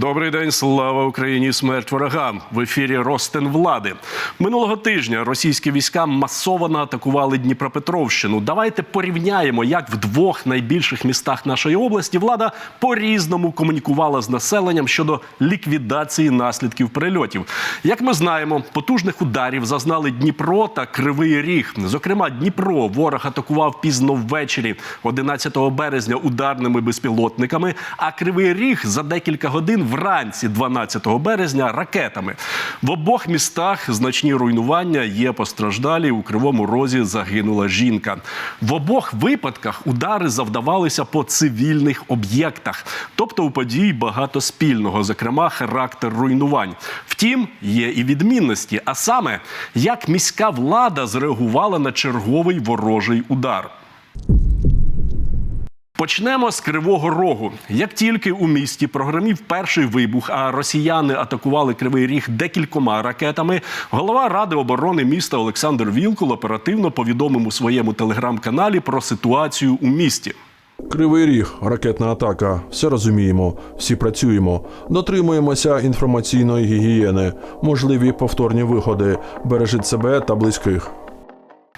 Добрий день, слава Україні! Смерть ворогам в ефірі Ростен влади. Минулого тижня російські війська масово атакували Дніпропетровщину. Давайте порівняємо, як в двох найбільших містах нашої області влада по-різному комунікувала з населенням щодо ліквідації наслідків прильотів. Як ми знаємо, потужних ударів зазнали Дніпро та Кривий Ріг. Зокрема, Дніпро ворог атакував пізно ввечері, 11 березня, ударними безпілотниками. А Кривий Ріг за декілька годин вранці, 12 березня, ракетами. В обох містах значні руйнування є постраждалі. У Кривому Розі загинула жінка. В обох випадках удари завдавалися по цивільних об'єктах, тобто у подій багато спільного, зокрема характер руйнувань. Втім, є і відмінності. А саме, як міська влада зреагувала на черговий ворожий удар. Почнемо з Кривого Рогу. Як тільки у місті прогремів перший вибух, а росіяни атакували Кривий Ріг декількома ракетами, голова ради оборони міста Олександр Вілкул оперативно повідомив у своєму телеграм-каналі про ситуацію у місті. Кривий ріг, ракетна атака. Все розуміємо, всі працюємо. Дотримуємося інформаційної гігієни, можливі повторні виходи. Бережіть себе та близьких.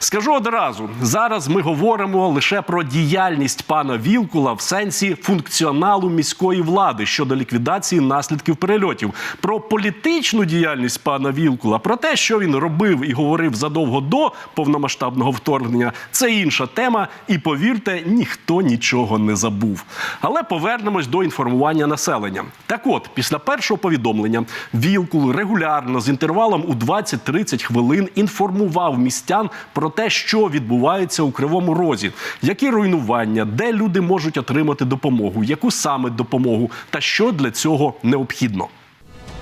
Скажу одразу: зараз ми говоримо лише про діяльність пана Вілкула в сенсі функціоналу міської влади щодо ліквідації наслідків перельотів, про політичну діяльність пана Вілкула, про те, що він робив і говорив задовго до повномасштабного вторгнення. Це інша тема, і повірте, ніхто нічого не забув. Але повернемось до інформування населення. Так от, після першого повідомлення, Вілкул регулярно з інтервалом у 20-30 хвилин інформував містян про те, що відбувається у Кривому Розі, які руйнування, де люди можуть отримати допомогу, яку саме допомогу та що для цього необхідно.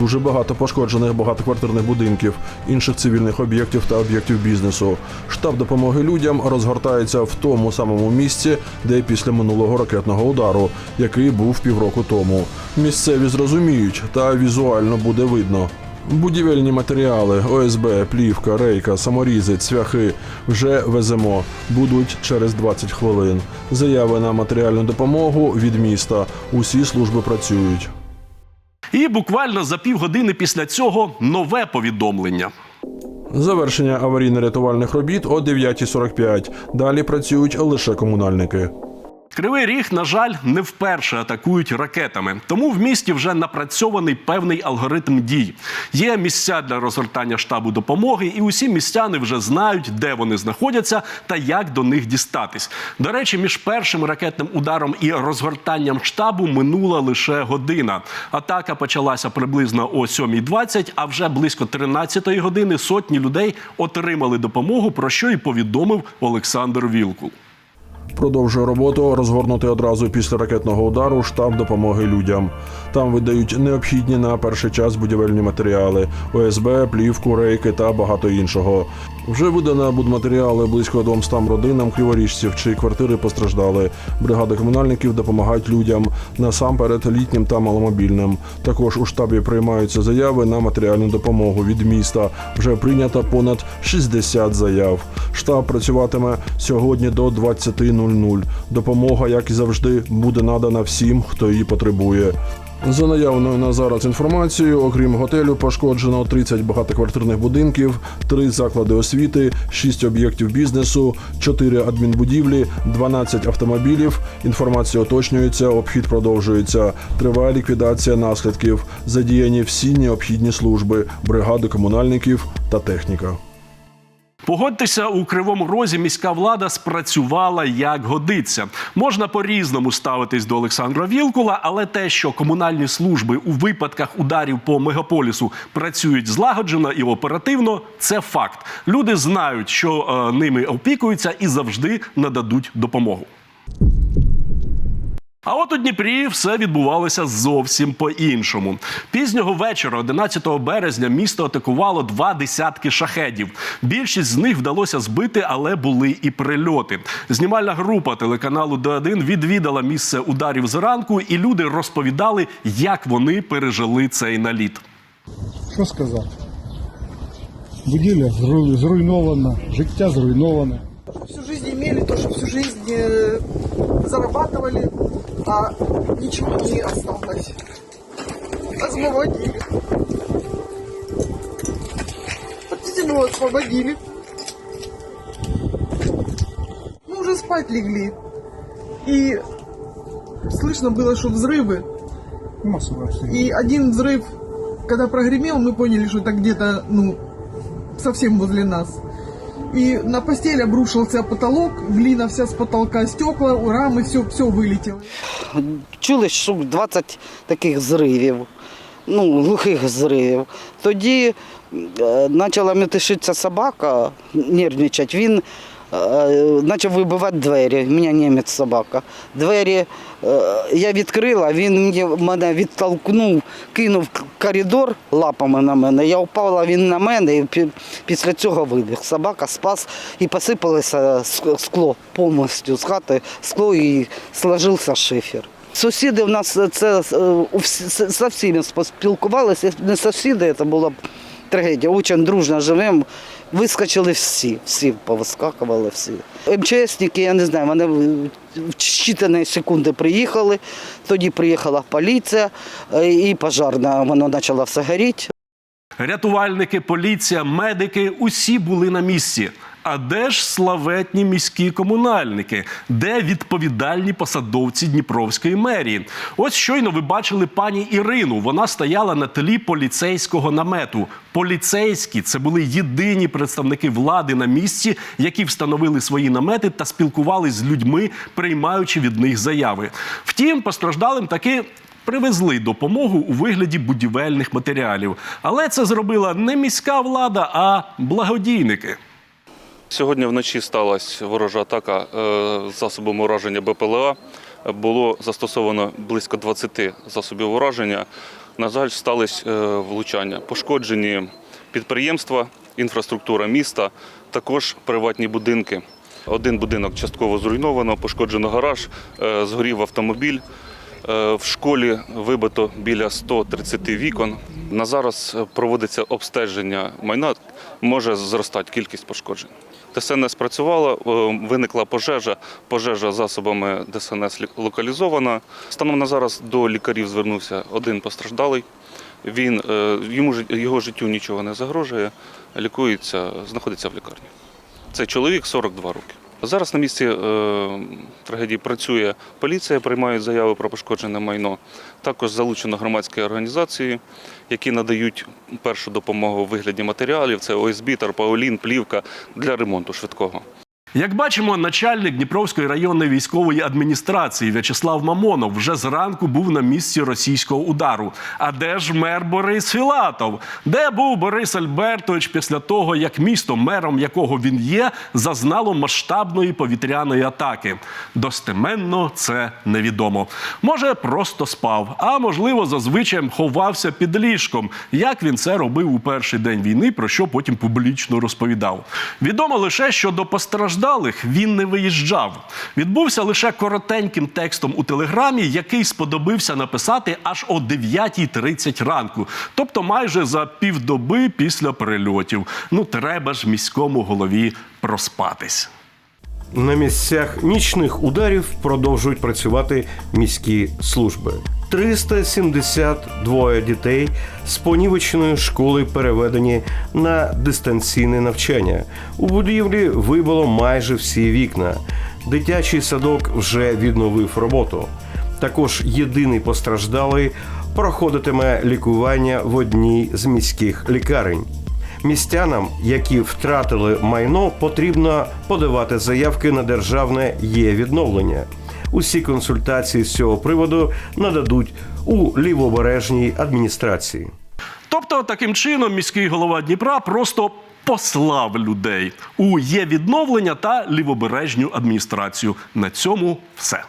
Дуже багато пошкоджених багатоквартирних будинків, інших цивільних об'єктів та об'єктів бізнесу. Штаб допомоги людям розгортається в тому самому місці, де після минулого ракетного удару, який був півроку тому. Місцеві зрозуміють, та візуально буде видно. Будівельні матеріали, ОСБ, плівка, рейка, саморізи, цвяхи вже веземо. Будуть через 20 хвилин. Заяви на матеріальну допомогу від міста. Усі служби працюють. І буквально за півгодини після цього нове повідомлення. Завершення аварійно-рятувальних робіт о 9.45. Далі працюють лише комунальники. Кривий ріг, на жаль, не вперше атакують ракетами, тому в місті вже напрацьований певний алгоритм дій. Є місця для розгортання штабу допомоги, і усі містяни вже знають, де вони знаходяться та як до них дістатись. До речі, між першим ракетним ударом і розгортанням штабу минула лише година. Атака почалася приблизно о 7.20, а вже близько 13-ї години сотні людей отримали допомогу, про що і повідомив Олександр Вілкул. Продовжує роботу розгорнути одразу після ракетного удару штаб допомоги людям. Там видають необхідні на перший час будівельні матеріали: ОСБ, плівку, рейки та багато іншого. Вже видано будматеріали близько 200 родинам криворіжців, чиї квартири постраждали. Бригади комунальників допомагають людям насамперед літнім та маломобільним. Також у штабі приймаються заяви на матеріальну допомогу від міста. Вже прийнято понад 60 заяв. Штаб працюватиме сьогодні до 20.00. Допомога, як і завжди, буде надана всім, хто її потребує. За наявною на зараз інформацією, окрім готелю, пошкоджено 30 багатоквартирних будинків, 3 заклади освіти, 6 об'єктів бізнесу, 4 адмінбудівлі, 12 автомобілів. Інформація уточнюється, обхід продовжується. Триває ліквідація наслідків. Задіяні всі необхідні служби, бригади комунальників та техніка. Погодьтеся, у кривому розі міська влада спрацювала як годиться. Можна по-різному ставитись до Олександра Вілкула, але те, що комунальні служби у випадках ударів по мегаполісу працюють злагоджено і оперативно, це факт. Люди знають, що е, ними опікуються і завжди нададуть допомогу. А от у Дніпрі все відбувалося зовсім по-іншому. Пізнього вечора, 11 березня, місто атакувало два десятки шахедів. Більшість з них вдалося збити, але були і прильоти. Знімальна група телеканалу Д1 відвідала місце ударів зранку, і люди розповідали, як вони пережили цей наліт. Що сказати? Будівля зруйнована, життя зруйноване. всю жизнь имели, то, что всю жизнь э, зарабатывали, а ничего не осталось. освободили. Действительно освободили. Мы уже спать легли. И слышно было, что взрывы. Массовое обстрел. И один взрыв, когда прогремел, мы поняли, что это где-то, ну, совсем возле нас. И на постель обрушился потолок, глина вся с потолка, стекла, рамы, все, все вылетело. чули штук 20 таких зривів, ну, глухих зривів. Тоді е, почала метишитися собака, нервничати. Він е, почав вибивати двері. У мене німець собака. Двері е, я відкрила, він мене відтолкнув, кинув коридор лапами на мене. Я впала, він на мене і після цього вибіг. Собака спас і посипалося скло повністю з хати, скло і сложився шифер. Сусіди в нас це е, у всі- з- з всіми б Не сусіди, це була б трагедія. Дуже дружно живемо. Вискочили всі, всі повискакували всі. МЧСники, я не знаю, вони в в щитані секунди приїхали. Тоді приїхала поліція е, і пожарна. Воно почало все горіти. Рятувальники, поліція, медики усі були на місці. А де ж славетні міські комунальники? Де відповідальні посадовці Дніпровської мерії? Ось щойно ви бачили пані Ірину. Вона стояла на тлі поліцейського намету. Поліцейські це були єдині представники влади на місці, які встановили свої намети та спілкувалися з людьми, приймаючи від них заяви. Втім, постраждалим таки привезли допомогу у вигляді будівельних матеріалів. Але це зробила не міська влада, а благодійники. Сьогодні вночі сталася ворожа атака е, засобами ураження БПЛА. Було застосовано близько 20 засобів ураження. На жаль, сталися е, влучання. Пошкоджені підприємства, інфраструктура міста, також приватні будинки. Один будинок частково зруйновано, пошкоджено гараж, е, згорів автомобіль. Е, В школі вибито біля 130 вікон. На зараз е, проводиться обстеження майна, може зростати кількість пошкоджень. ДСНС працювала, е, виникла пожежа. Пожежа засобами ДСНС локалізована. Станом на зараз до лікарів звернувся один постраждалий. Він йому його життю нічого не загрожує, лікується, знаходиться в лікарні. Цей чоловік 42 роки. Зараз на місці е, трагедії працює поліція, приймають заяви про пошкоджене майно. Також залучено громадські організації, які надають першу допомогу у вигляді матеріалів. Це ОСБ, тарпаулін, плівка для ремонту швидкого. Як бачимо, начальник Дніпровської районної військової адміністрації В'ячеслав Мамонов вже зранку був на місці російського удару. А де ж мер Борис Філатов? Де був Борис Альбертович після того, як місто, мером якого він є, зазнало масштабної повітряної атаки? Достеменно це невідомо. Може, просто спав, а можливо, зазвичай ховався під ліжком, як він це робив у перший день війни, про що потім публічно розповідав. Відомо лише, що до постраждалих він не виїжджав. Відбувся лише коротеньким текстом у телеграмі, який сподобився написати аж о 9.30 ранку, тобто майже за півдоби після прильотів. Ну, треба ж міському голові проспатись. На місцях нічних ударів продовжують працювати міські служби. 372 дітей з понівеченої школи переведені на дистанційне навчання. У будівлі вибило майже всі вікна. Дитячий садок вже відновив роботу. Також єдиний постраждалий проходитиме лікування в одній з міських лікарень. Містянам, які втратили майно, потрібно подавати заявки на державне є відновлення. Усі консультації з цього приводу нададуть у лівобережній адміністрації. Тобто, таким чином, міський голова Дніпра просто послав людей у є відновлення та лівобережню адміністрацію. На цьому все.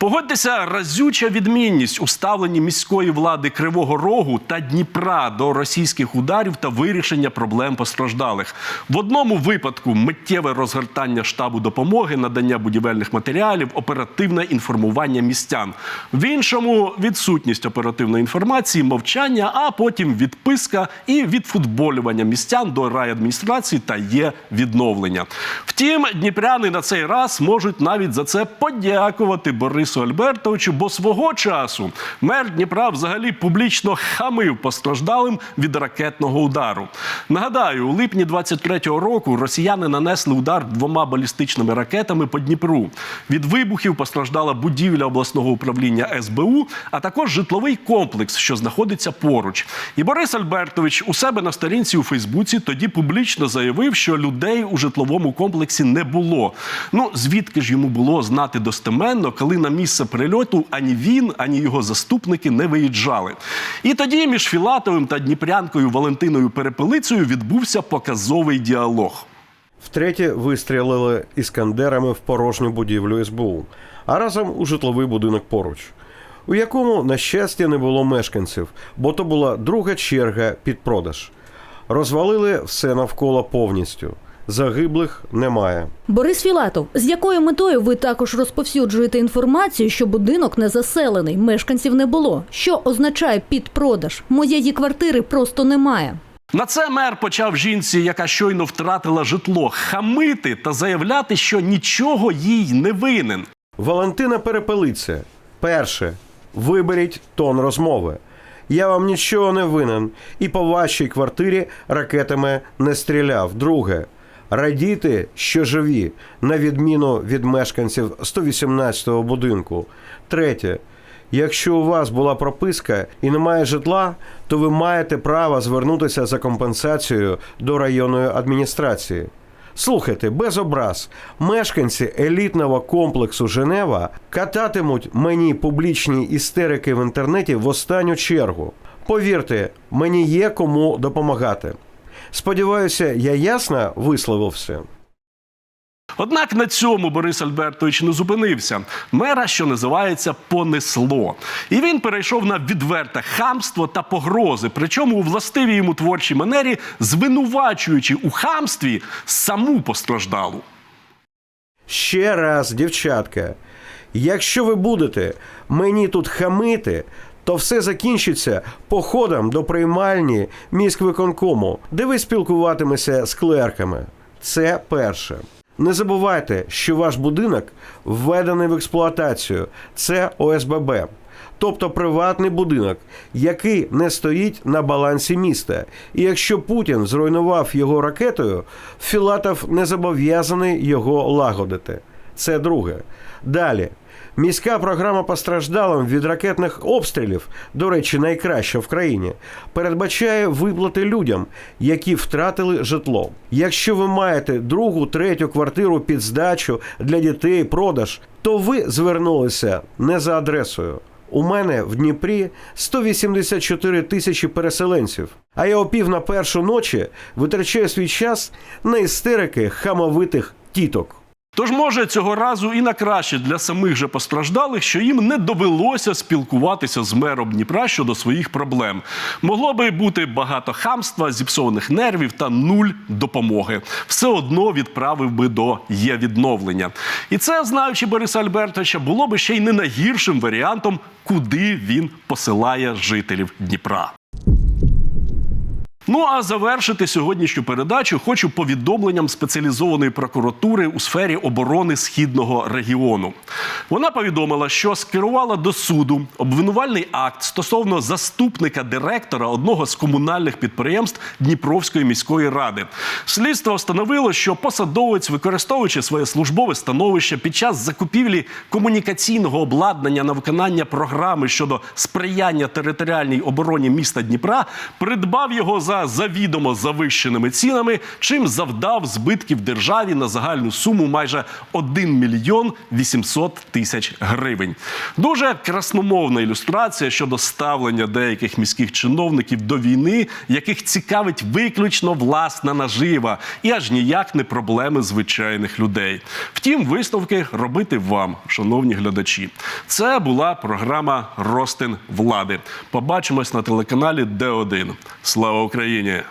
Погодьтеся, разюча відмінність у ставленні міської влади Кривого Рогу та Дніпра до російських ударів та вирішення проблем постраждалих. В одному випадку миттєве розгортання штабу допомоги, надання будівельних матеріалів, оперативне інформування містян. В іншому відсутність оперативної інформації, мовчання, а потім відписка і відфутболювання містян до райадміністрації та є відновлення. Втім, дніпряни на цей раз можуть навіть за це подякувати Борису Борису Альбертовичу, бо свого часу мер Дніпра взагалі публічно хамив постраждалим від ракетного удару. Нагадаю, у липні 23-го року росіяни нанесли удар двома балістичними ракетами по Дніпру. Від вибухів постраждала будівля обласного управління СБУ, а також житловий комплекс, що знаходиться поруч. І Борис Альбертович у себе на сторінці у Фейсбуці тоді публічно заявив, що людей у житловому комплексі не було. Ну звідки ж йому було знати достеменно, коли на місце прильоту ані він, ані його заступники не виїжджали. І тоді між Філатовим та дніпрянкою Валентиною Перепелицею відбувся показовий діалог. Втретє вистрілили іскандерами в порожню будівлю СБУ, а разом у житловий будинок поруч, у якому, на щастя, не було мешканців, бо то була друга черга під продаж. Розвалили все навколо повністю. Загиблих немає. Борис Філатов, з якою метою ви також розповсюджуєте інформацію, що будинок не заселений, мешканців не було? Що означає підпродаж? Моєї квартири просто немає. На це мер почав жінці, яка щойно втратила житло, хамити та заявляти, що нічого їй не винен. Валентина Перепелиця. Перше. Виберіть тон розмови. Я вам нічого не винен, і по вашій квартирі ракетами не стріляв. Друге. Радійте, що живі, на відміну від мешканців 118-го будинку. Третє. Якщо у вас була прописка і немає житла, то ви маєте право звернутися за компенсацією до районної адміністрації. Слухайте, без образ, мешканці елітного комплексу Женева кататимуть мені публічні істерики в інтернеті в останню чергу. Повірте, мені є кому допомагати. Сподіваюся, я ясно висловився. Однак на цьому Борис Альбертович не зупинився. Мера, що називається, понесло. І він перейшов на відверте хамство та погрози, причому у властивій йому творчій манері, звинувачуючи у хамстві саму постраждалу. Ще раз, дівчатка, якщо ви будете мені тут хамити, то все закінчиться походом до приймальні міськвиконкому, де ви спілкуватимеся з клерками. Це перше. Не забувайте, що ваш будинок введений в експлуатацію. Це ОСББ. Тобто приватний будинок, який не стоїть на балансі міста. І якщо Путін зруйнував його ракетою, Філатов не зобов'язаний його лагодити. Це друге. Далі. Міська програма постраждалим від ракетних обстрілів, до речі, найкраща в країні, передбачає виплати людям, які втратили житло. Якщо ви маєте другу, третю квартиру під здачу для дітей, продаж, то ви звернулися не за адресою. У мене в Дніпрі 184 тисячі переселенців, а я о пів на першу ночі витрачаю свій час на істерики хамовитих тіток. Тож, може, цього разу і на краще для самих же постраждалих, що їм не довелося спілкуватися з мером Дніпра щодо своїх проблем. Могло би бути багато хамства, зіпсованих нервів та нуль допомоги. Все одно відправив би до є відновлення. І це, знаючи Бориса Альбертовича, було би ще й не найгіршим варіантом, куди він посилає жителів Дніпра. Ну а завершити сьогоднішню передачу хочу повідомленням спеціалізованої прокуратури у сфері оборони східного регіону. Вона повідомила, що скерувала до суду обвинувальний акт стосовно заступника директора одного з комунальних підприємств Дніпровської міської ради. Слідство встановило, що посадовець, використовуючи своє службове становище під час закупівлі комунікаційного обладнання на виконання програми щодо сприяння територіальній обороні міста Дніпра, придбав його за завідомо завищеними цінами, чим завдав збитків державі на загальну суму майже 1 мільйон 800 тисяч гривень. Дуже красномовна ілюстрація щодо ставлення деяких міських чиновників до війни, яких цікавить виключно власна нажива і аж ніяк не проблеми звичайних людей. Втім, висновки робити вам, шановні глядачі. Це була програма Ростин влади. Побачимось на телеканалі Д1. Слава Україні!